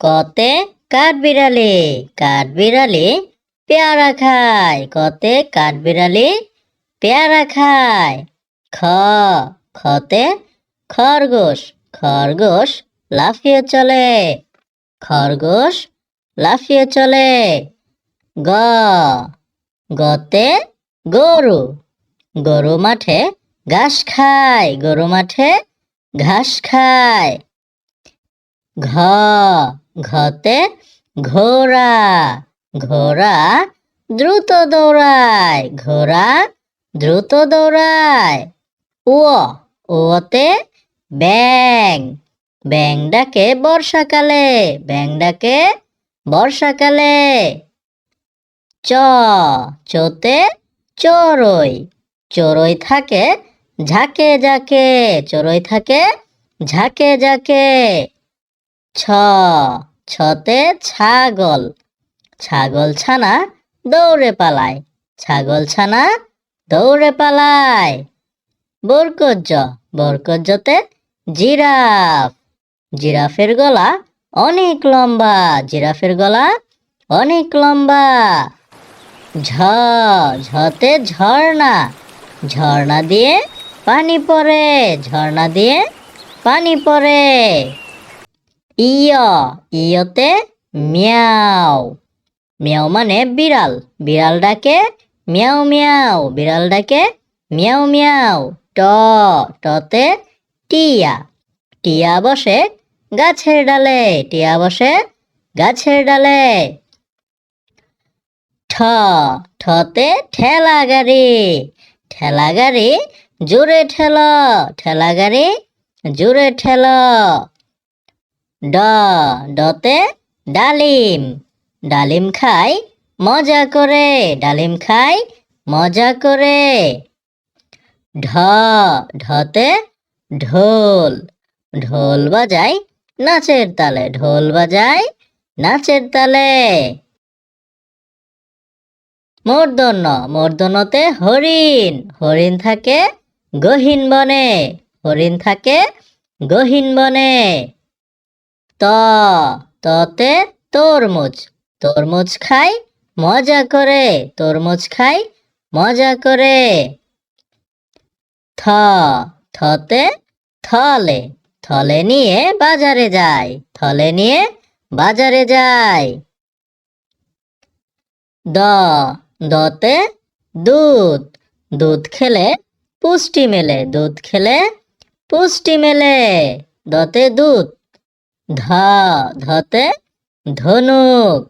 কতে কাঠবিড়ালি কাঠবিড়ালি পেয়ারা খায়। কতে কাঠ কাঠবিড়ালি পেয়ারা খায়। খ, খতে খরগোশ খরগোশ লাফিয়ে চলে। খরগোশ লাফিয়ে চলে। গ, গতে গরু গরু মাঠে ঘাস খায়। গরু মাঠে ঘাস খায়। ঘ ঘতে ঘোড়া ঘোড়া দ্রুত দৌড়ায়, ঘোড়া দ্রুত দৌড়ায়। ও, ওতে ব্যাং ব্যাং ডাকে বর্ষাকালে ব্যাং ডাকে বর্ষাকালে। চ, চোতে চড়ই চড়ই থাকে ঝাঁকে ঝাঁকে, চড়ই থাকে ঝাঁকে ঝাঁকে। ছ, ছতে ছাগল। ছাগল ছানা দৌড়ে পালায়। ছাগল ছানা দৌড়ে পালায়। বরকজ্জ বরকজ্জতে জিরাফ। জিরাফের গলা অনেক লম্বা, জিরাফের গলা অনেক লম্বা। ঝ, ঝতে ঝর্ণা। ঝর্ণা দিয়ে পানি পড়ে, ঝর্ণা দিয়ে পানি পড়ে। ইয় ইয়তে মিয়াও মিয়াও মানে বিড়াল বিড়াল ডাকে মিয়াও মিয়াও বিড়াল ডাকে মিয়াও মিয়াও ট টতে টিয়া টিয়া বসে গাছের ডালে টিয়া বসে গাছের ডালে ঠ ঠতে ঠেলা গাড়ি ঠেলা গাড়ি জোরে ঠেল ঠেলা গাড়ি জোরে ঠেল ড, ডতে ডালিম। ডালিম খাই, মজা করে। ডালিম খাই, মজা করে। ঢ, ঢতে ঢোল। ঢোল বাজাই, নাচের তালে ঢোল বাজাই, নাচের তালে। মূর্ধন্য, মূর্ধন্যতে হরিণ। হরিণ থাকে গহীন বনে। হরিণ থাকে গহীন বনে। ত, ততে তরমুজ। তরমুজ খাই, মজা করে। তরমুজ খাই, মজা করে। থ, থতে থলে। থলে নিয়ে বাজারে যায় থলে নিয়ে বাজারে যায় দ, দতে দুধ। দুধ খেলে পুষ্টি মেলে। দুধ খেলে পুষ্টি মেলে। দতে দুধ। ধ, ধতে ধনুক।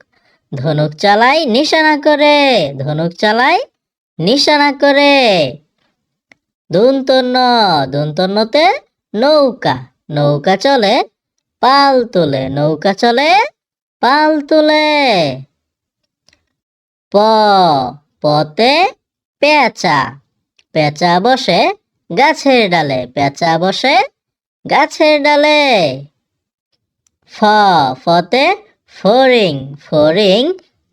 ধনুক চালাই নিশানা করে, ধনুক চালাই নিশানা করে। দুন্তন্য দুন্তন্যতে নৌকা নৌকা চলে পাল তোলে, নৌকা চলে পাল তোলে। প, পতে পেঁচা পেঁচা বসে গাছের ডালে, পেঁচা বসে গাছের ডালে। ফ, ফতে, ফরিং ফরিং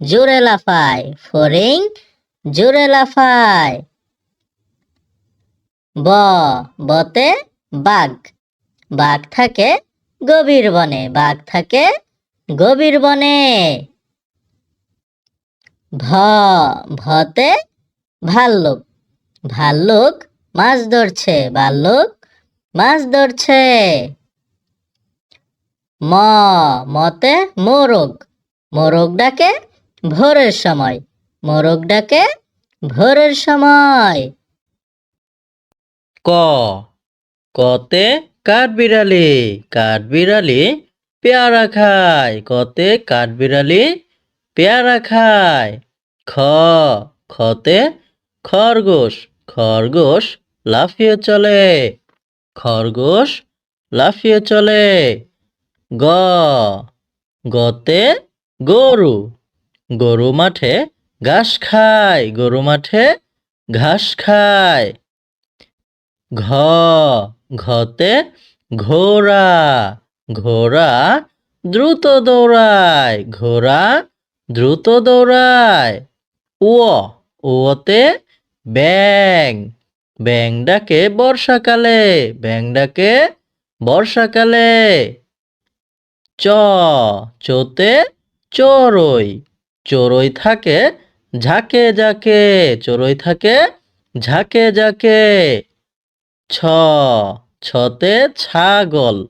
জোরে লাফায়, ফরিং জোরে লাফায়। ব, বতে, বাঘ। বাঘ থাকে গভীর বনে, বাঘ থাকে গভীর বনে। ভ, ভতে, ভাল্লুক। ভাল্লুক মাছ ধরছে, ভাল্লুক মাছ ধরছে। ম, মতে মোরগ। মোরগ ডাকে ভোরের সময়। মোরগ ডাকে ভোরের সময়। ক। কতে কাঠবিড়ালি কাঠবিড়ালি পেয়ারা খায়। কতে কাঠবিড়ালি পেয়ারা খায়। খ। খতে খরগোশ খরগোশ লাফিয়ে চলে। খরগোশ লাফিয়ে চলে। গ। গতে গরু। গরু মাঠে ঘাস খায়। গরু মাঠে ঘাস খায়। ঘ। ঘতে ঘোড়া। ঘোড়া দ্রুত দৌড়ায়। ঘোড়া দ্রুত দৌড়ায়। ও ওতে ব্যাং ব্যাং ডাকে বর্ষাকালে। ব্যাং ডাকে বর্ষাকালে। চ, চোতে চড়ই চড়ই থাকে, ঝাঁকে ঝাঁকে। চড়ই থাকে, ঝাঁকে ঝাঁকে। ছ, ছতে ছাগল।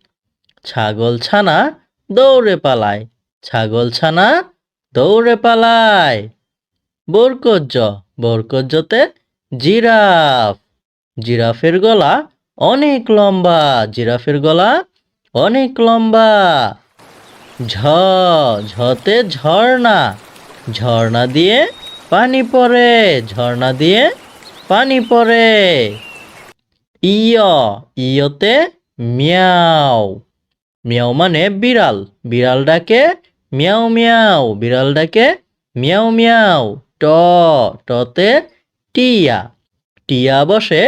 ছাগল ছানা দৌড়ে পালায়। ছাগল ছানা দৌড়ে পালায়। বরকজ্জ, বরকজ্জতে জিরাফ। জিরাফের গলা অনেক লম্বা। জিরাফের গলা অনেক লম্বা। ঝ, ঝতে ঝর্ণা। ঝর্ণা দিয়ে পানি পড়ে, ঝর্ণা দিয়ে পানি পড়ে। ইয়, ইয়তে মিয়াও। মিয়াও মানে বিড়াল। বিড়াল ডাকে মিয়াও মিয়াও, বিড়াল ডাকে মিয়াও মিয়াও। ট, টতে টিয়া। টিয়া বসে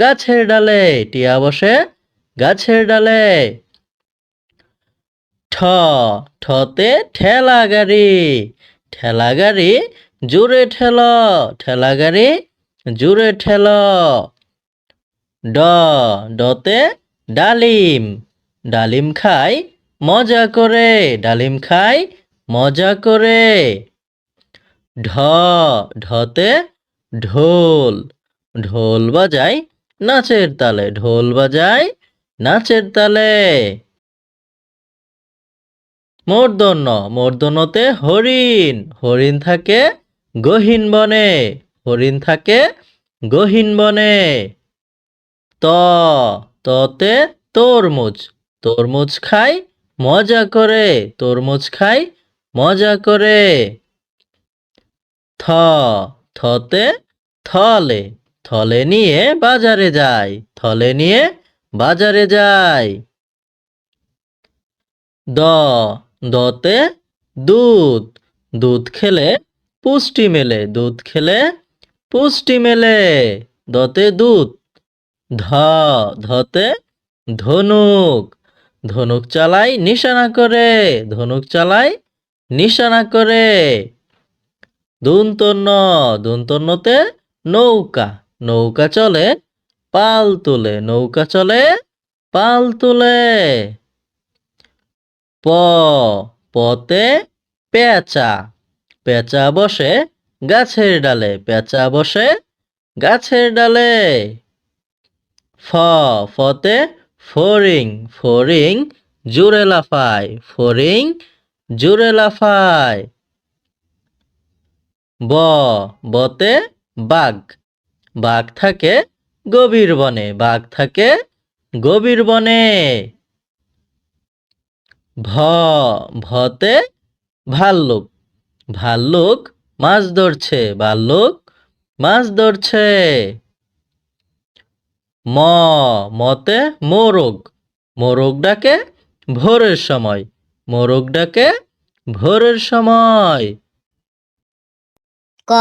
গাছের ডালে, টিয়া বসে গাছের ডালে। ঠ, ঠতে ঠেলা গাড়ি। ঠেলা গাড়ি জোরে ঠেল, ঠেলা গাড়ি জোরে ঠেল। ড, ডতে ডালিম ডালিম খাই মজা করে, ডালিম খাই মজা করে। ঢ, ঢতে ঢোল ঢোল বাজাই নাচের তালে, ঢোল বাজাই নাচের তালে। মূর্ধন্য। মূর্ধন্যতে হরিণ। হরিণ থাকে গহীন বনে। হরিণ থাকে গহীন বনে। ত। ততে তরমুজ। তরমুজ খাই মজা করে। তরমুজ খাই মজা করে। থ। থতে থলে। থলে নিয়ে বাজারে যায়। থলে নিয়ে বাজারে যায়। দ। দতে দুধ। দুধ খেলে পুষ্টি মেলে। দুধ খেলে পুষ্টি মেলে। দতে দুধ। ধ, ধতে ধনুক। ধনুক চালাই নিশানা করে। ধনুক চালাই নিশানা করে। দুন্তন্য দুন্তন্যতে নৌকা। নৌকা চলে পাল তুলে। নৌকা চলে পাল তুলে। প, পতে পেঁচা। পেঁচা বসে গাছের ডালে, পেঁচা বসে গাছের ডালে। ফ, ফতে ফরিং ফরিং জুড়ে লাফায়, ফরিং জুড়ে লাফায়। ব, বতে বাঘ। বাঘ থাকে গভীর বনে, বাঘ থাকে গভীর বনে। ভ, ভতে ভাল্লুক। ভাল্লুক মাছ ধরছে, ভাল্লুক মাছ ধরছে। ম, মতে মোরগ। মোরগ ডাকে ভোরের সময়। মোরগ ডাকে ভোরের সময়। ক,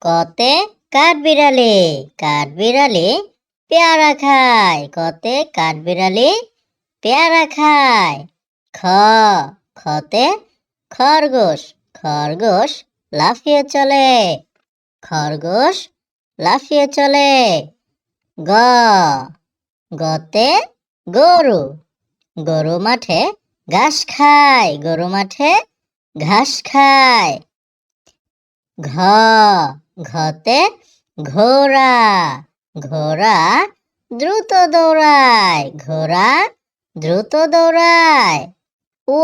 কতে কাঠবিড়ালি কাঠবিড়ালি পেয়ারা খায়। কতে কাঠবিড়ালি পেয়ারা খায়। খ খতে খরগোশ খরগোশ লাফিয়ে চলে। খরগোশ লাফিয়ে চলে। গ গতে গরু গরু মাঠে ঘাস খায়, গরু মাঠে ঘাস খায়। ঘ ঘতে ঘোড়া ঘোড়া দ্রুত দৌড়ায়, ঘোড়া দ্রুত দৌড়ায়। ও,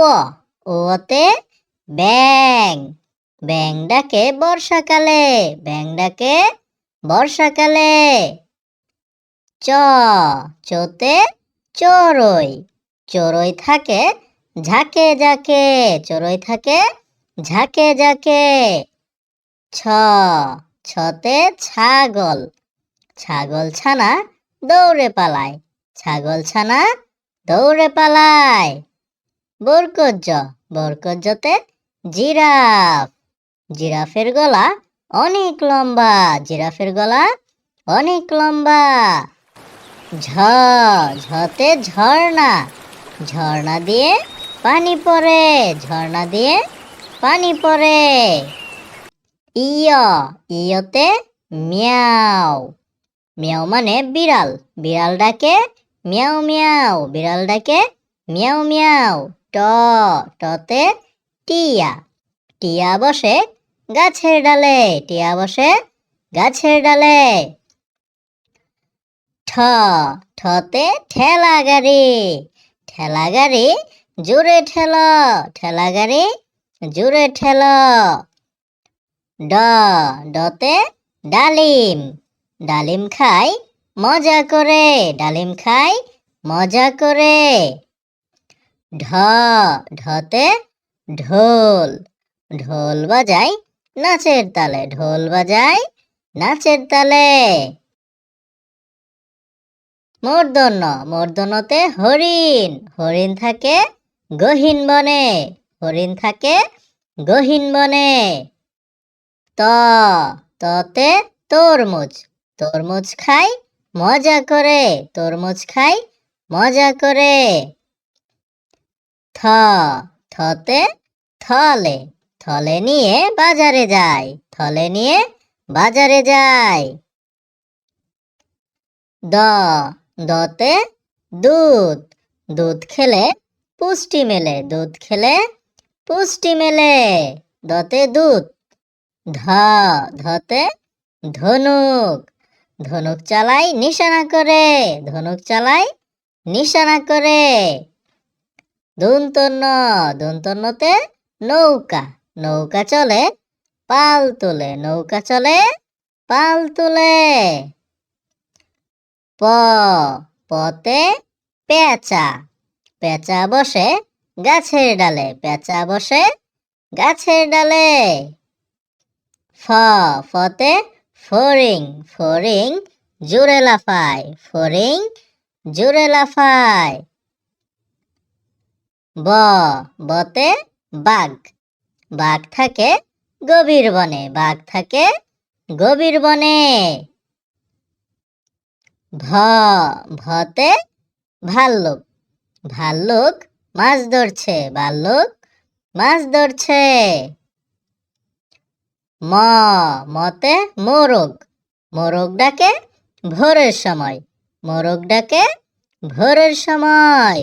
ওতে ব্যাং। ব্যাং ডাকে বর্ষাকালে ব্যাং ডাকে বর্ষাকালে। চ, চোতে চড়ই। চড়ই থাকে ঝাঁকে ঝাঁকে, চড়ই থাকে ঝাঁকে ঝাঁকে। ছ, ছতে ছাগল। ছাগল ছানা দৌড়ে পালায়। ছাগল ছানা দৌড়ে পালায়। বরকজ্জ। বরকজ্জতে জিরাফ। জিরাফের গলা অনেক লম্বা। জিরাফের গলা অনেক লম্বা। ঝ, ঝতে ঝর্ণা। ঝর্ণা দিয়ে পানি পড়ে। ঝর্ণা দিয়ে পানি পড়ে। ইয়, ইয়তে মিয়াও। মিয়াও মানে বিড়াল। বিড়াল ডাকে মিয়াও মিয়াও। বিড়াল ডাকে মিয়াও মিয়াও। ট, টতে টিয়া। টিয়া বসে গাছের ডালে, টিয়া বসে গাছের ডালে। ঠ, ঠতে ঠেলা গাড়ি ঠেলা গাড়ি জোরে ঠেল, ঠেলা গাড়ি জোরে ঠেল। ড, ডতে ডালিম ডালিম খাই মজা করে, ডালিম খাই মজা করে। ঢ, ঢতে ঢোল। ঢোল বাজাই নাচের তালে, ঢোল বাজাই নাচের তালে। মূর্ধন্য, মূর্ধন্যতে হরিণ হরিণ থাকে গহীন বনে, হরিণ থাকে গহীন বনে। ত, ততে তরমুজ তরমুজ খাই মজা করে, তরমুজ খাই মজা করে। থ, থতে থলে থলে নিয়ে বাজারে যায় থলে নিয়ে বাজারে যায় দ, দতে দুধ দুধ খেলে পুষ্টি মেলে, দুধ খেলে পুষ্টি মেলে, দতে দুধ। ধ, ধতে ধনুক ধনুক চালাই নিশানা করে, ধনুক চালাই নিশানা করে। দন্তন্য দন্তন্যতে নৌকা নৌকা চলে পাল তোলে, নৌকা চলে পাল তোলে। প, পতে পেঁচা পেঁচা বসে গাছের ডালে, পেঁচা বসে গাছের ডালে। ফ, ফতে ফরিং ফরিং জোরে লাফায়, ফরিং জোরে লাফায়। ব, বতে বাঘ। বাঘ থাকে গভীর বনে, বাঘ থাকে গভীর বনে। ভ, ভতে ভাল্লুক। ভাল্লুক মাছ ধরছে, ভাল্লুক মাছ ধরছে। ম, মতে মোরগ। মোরগ ডাকে ভোরের সময়। মোরগ ডাকে ভোরের সময়।